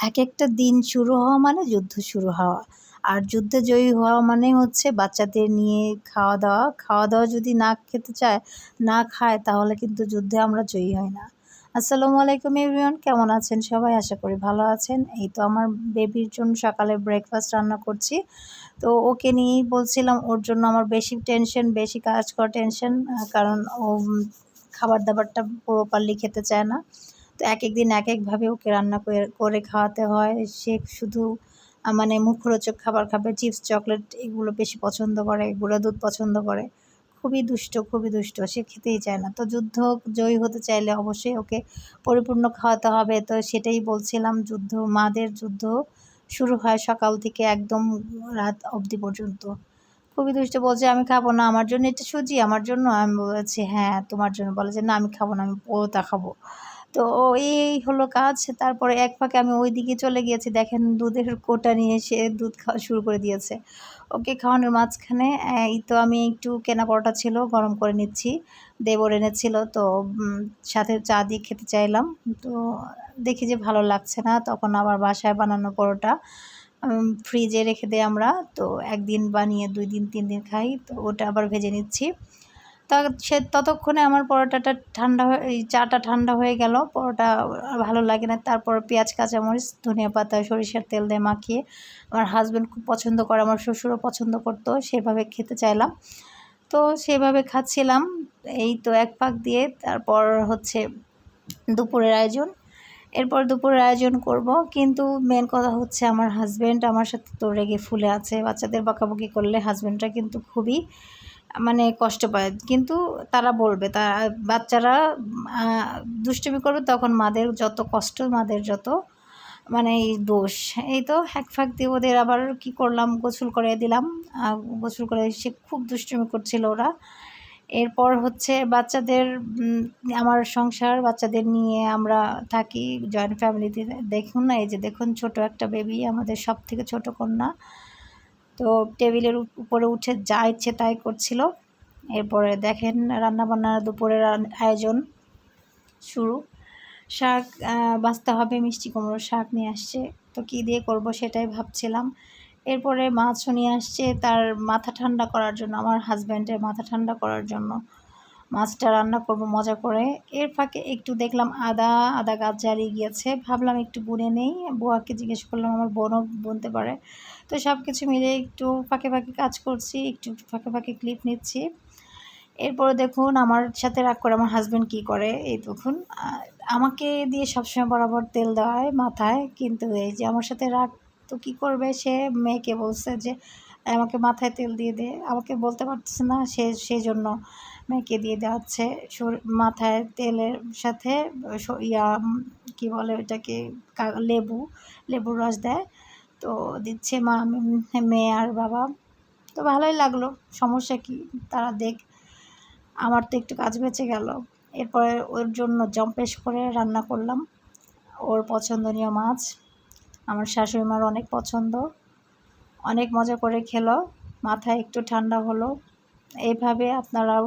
এক একটা দিন শুরু হওয়া মানে যুদ্ধ শুরু হওয়া। আর যুদ্ধে জয়ী হওয়া মানে হচ্ছে বাচ্চাদের নিয়ে খাওয়া দাওয়া। খাওয়া দাওয়া যদি না খেতে চায়, না খায়, তাহলে কিন্তু যুদ্ধে আমরা জয়ী হই না। আসসালামু আলাইকুম এভরিওয়ান, কেমন আছেন সবাই? আশা করি ভালো আছেন। এই তো আমার বেবির জন্য সকালে ব্রেকফাস্ট রান্না করছি। তো ওকে নিয়েই বলছিলাম, ওর জন্য আমার বেশি টেনশন বেশি কাজ করা টেনশন কারণ ও খাবার দাবারটা প্রপারলি খেতে চায় না। তো এক এক দিন এক একভাবে ওকে রান্না করে খাওয়াতে হয়। সে শুধু মানে মুখরোচক খাবার খাবে, চিপস, চকলেট এগুলো বেশি পছন্দ করে, গুঁড়া দুধ পছন্দ করে। খুবই দুষ্ট খুবই দুষ্ট, সে খেতেই চায় না। তো যুদ্ধ জয়ী হতে চাইলে অবশ্যই ওকে পরিপূর্ণ খাওয়াতে হবে। তো সেটাই বলছিলাম, যুদ্ধ, মাদের যুদ্ধ শুরু হয় সকাল থেকে একদম রাত অবধি পর্যন্ত। খুবই দুষ্ট, বলছে, আমি খাব না, আমার জন্য এটা সুজি, আমার জন্য? আমি বলেছি হ্যাঁ তোমার জন্য। বলে যে, না, আমি খাব না, আমি পোতা খাব। তো এই হলো কাজ। তারপরে এক ফাঁকে আমি ওই দিকে চলে গিয়েছি। দেখেন দুধের কোটা নিয়ে এসে দুধ খাওয়া শুরু করে দিয়েছে। ওকে খাওয়ানোর মাঝখানে, এই তো আমি একটু কেনা পরোটা ছিল, গরম করে নিচ্ছি। দেবর এনেছিল, তো সাথে চা দিয়ে খেতে চাইলাম। তো দেখি যে ভালো লাগছে না, তখন আবার বাসায় বানানো পরোটা ফ্রিজে রেখে দেয় আমরা। তো একদিন বানিয়ে, দুই দিন, তিন দিন খাই। তো ওটা আবার ভেজে নিচ্ছি। তা সে ততক্ষণে আমার পরোটাটা ঠান্ডা হয়ে চাটা ঠান্ডা হয়ে গেল। পরোটা ভালো লাগে না। তারপর পেঁয়াজ, কাঁচামরিচ, ধনিয়া পাতা, সরিষার তেল দিয়ে মাখিয়ে আমার হাজব্যান্ড খুব পছন্দ করে, আমার শ্বশুরও পছন্দ করতো, সেভাবে খেতে চাইলাম। তো সেভাবে খাচ্ছিলাম। এই তো এক পাক দিয়ে তারপর হচ্ছে দুপুরের আয়োজন। এরপর দুপুরের আয়োজন করব। কিন্তু মেন কথা হচ্ছে আমার হাজব্যান্ড আমার সাথে তো রেগে ফুলে আছে। বাচ্চাদের বকাবকি করলে হাজব্যান্ডরা কিন্তু খুবই মানে কষ্ট পায়। কিন্তু তারা বলবে তারা বাচ্চারা দুষ্টুমি করবে তখন মাদের যত কষ্ট, মাদের যত মানে এই দোষ। এই তো হ্যাক ফাঁক দিয়ে ওদের আবার কি করলাম, গোসল করে দিলাম। গোসল করে সে খুব দুষ্টুমি করছিল ওরা। এরপর হচ্ছে বাচ্চাদের আমার সংসার, বাচ্চাদের নিয়ে আমরা থাকি জয়েন্ট ফ্যামিলিতে দেখুন না, এই যে দেখুন, ছোট একটা বেবি আমাদের সব থেকে ছোট কন্যা। তো টেবিলের উপরে উঠে যা ইচ্ছে তাই করছিল। এরপরে দেখেন রান্নাবান্না দুপুরের আয়োজন শুরু। শাক বাঁচতে হবে, মিষ্টি কুমড়োর শাক নিয়ে আসছে। তো কী দিয়ে করব সেটাই ভাবছিলাম। এরপরে মাছও নিয়ে আসছে। তার মাথা ঠান্ডা করার জন্য, আমার হাজব্যান্ডের মাথা ঠান্ডা করার জন্য। মাছটা রান্না করব মজা করে। এর ফাঁকে একটু দেখলাম আদা আদা গাছ জ্বালিয়ে গিয়েছে। ভাবলাম একটু বুনে নেই। বুয়াকে জিজ্ঞেস করলাম, আমার বোনও বুনতে পারে? তো সব কিছু মিলে একটু ফাঁকে ফাঁকে কাজ করছি, একটু ফাঁকে ফাঁকে ক্লিপ নিচ্ছি। এরপরে দেখুন, আমার সাথে রাগ করে আমার হাজব্যান্ড কী করে? এই দেখুন আমাকে দিয়ে সবসময় বরাবর তেল দেওয়া হয় মাথায়। কিন্তু এই যে আমার সাথে রাগ, তো কী করবে? সে মেয়েকে বলছে যে আমাকে মাথায় তেল দিয়ে দে আমাকে বলতে পারতেছে না, সে, সেই জন্য মেয়েকে দিয়ে দেওয়া হচ্ছে মাথায় তেলের সাথে ইয়া কী বলে ওইটাকে লেবু, লেবুর রস দেয়। তো দিচ্ছে মা মেয়ে আর বাবা। তো ভালোই লাগল, সমস্যা কি তারা দেখ। আমার তো একটু কাজ বেঁচে গেল। এরপরে ওর জন্য জম্পেশ করে রান্না করলাম। ওর পছন্দনীয় মাছ। আমার শাশুড়ি মার অনেক পছন্দ। অনেক মজা করে খেলো, মাথায় একটু ঠান্ডা হলো। এইভাবে আপনারাও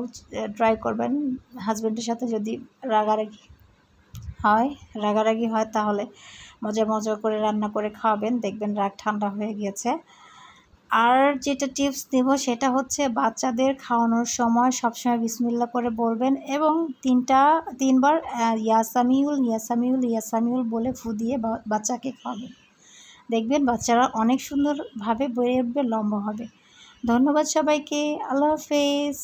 ট্রাই করবেন। হাজব্যান্ডের সাথে যদি রাগারাগি হয় রাগারাগি হয় তাহলে মজা মজা করে রান্না করে খাওয়াবেন, দেখবেন রাগ ঠান্ডা হয়ে গিয়েছে। আর যেটা টিপস দেব সেটা হচ্ছে বাচ্চাদের খাওয়ানোর সময় সবসময় বিসমিল্লা করে বলবেন এবং তিনটা, তিনবার ইয়াসামিউল ইয়াসামিউল ইয়াসামিউল বলে ফু দিয়ে বাচ্চাকে খাওয়াবেন। দেখবেন বাচ্চারা অনেক সুন্দরভাবে বয়ে উঠবে লম্বা হবে। ধন্যবাদ সবাইকে। আল্লাহ হাফেজ।